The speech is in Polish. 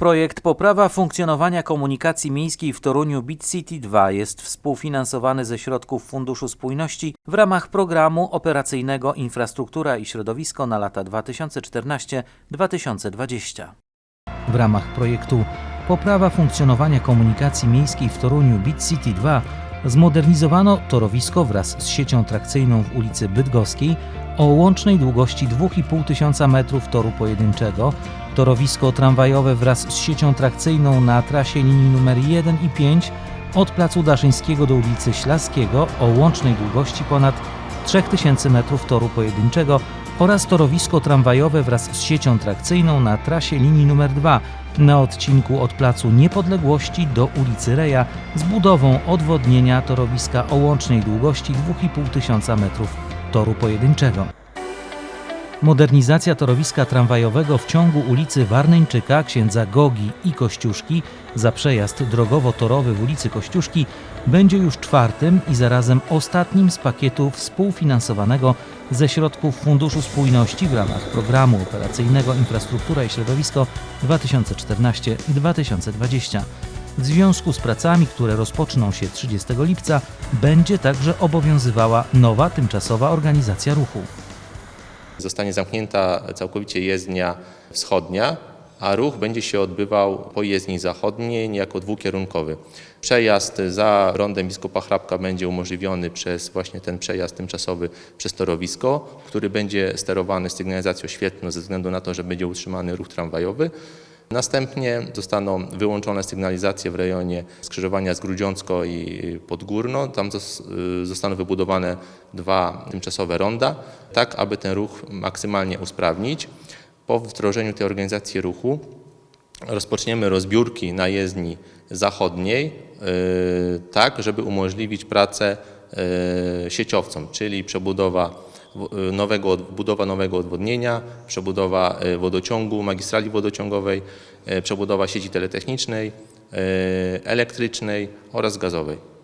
Projekt Poprawa funkcjonowania komunikacji miejskiej w Toruniu Bit City 2 jest współfinansowany ze środków Funduszu Spójności w ramach programu operacyjnego Infrastruktura i Środowisko na lata 2014-2020. W ramach projektu Poprawa funkcjonowania komunikacji miejskiej w Toruniu Bit City 2 zmodernizowano torowisko wraz z siecią trakcyjną w ulicy Bydgoskiej o łącznej długości 2,5 tysiąca metrów toru pojedynczego, torowisko tramwajowe wraz z siecią trakcyjną na trasie linii nr 1 i 5 od Placu Daszyńskiego do ulicy Ślaskiego o łącznej długości ponad 3000 metrów toru pojedynczego oraz torowisko tramwajowe wraz z siecią trakcyjną na trasie linii nr 2 na odcinku od Placu Niepodległości do ulicy Reja z budową odwodnienia torowiska o łącznej długości 2,5 tysiąca metrów toru pojedynczego. Modernizacja torowiska tramwajowego w ciągu ulicy Warneńczyka, księdza Gogi i Kościuszki za przejazd drogowo-torowy w ulicy Kościuszki będzie już czwartym i zarazem ostatnim z pakietu współfinansowanego ze środków Funduszu Spójności w ramach programu operacyjnego Infrastruktura i Środowisko 2014-2020. W związku z pracami, które rozpoczną się 30 lipca, będzie także obowiązywała nowa tymczasowa organizacja ruchu. Zostanie zamknięta całkowicie jezdnia wschodnia, a ruch będzie się odbywał po jezdni zachodniej, niejako dwukierunkowy. Przejazd za rondem biskupa Hrabka będzie umożliwiony przez właśnie ten przejazd tymczasowy przez torowisko, który będzie sterowany sygnalizacją świetlną ze względu na to, że będzie utrzymany ruch tramwajowy. Następnie zostaną wyłączone sygnalizacje w rejonie skrzyżowania z Grudziącko i Podgórno. Tam y, zostaną wybudowane dwa tymczasowe ronda, tak aby ten ruch maksymalnie usprawnić. Po wdrożeniu tej organizacji ruchu rozpoczniemy rozbiórki na jezdni zachodniej, y, tak żeby umożliwić pracę y, sieciowcom, czyli przebudowa nowego, od- budowa nowego odwodnienia, przebudowa y, wodociągu, magistrali wodociągowej, y, przebudowa sieci teletechnicznej, y, elektrycznej oraz gazowej.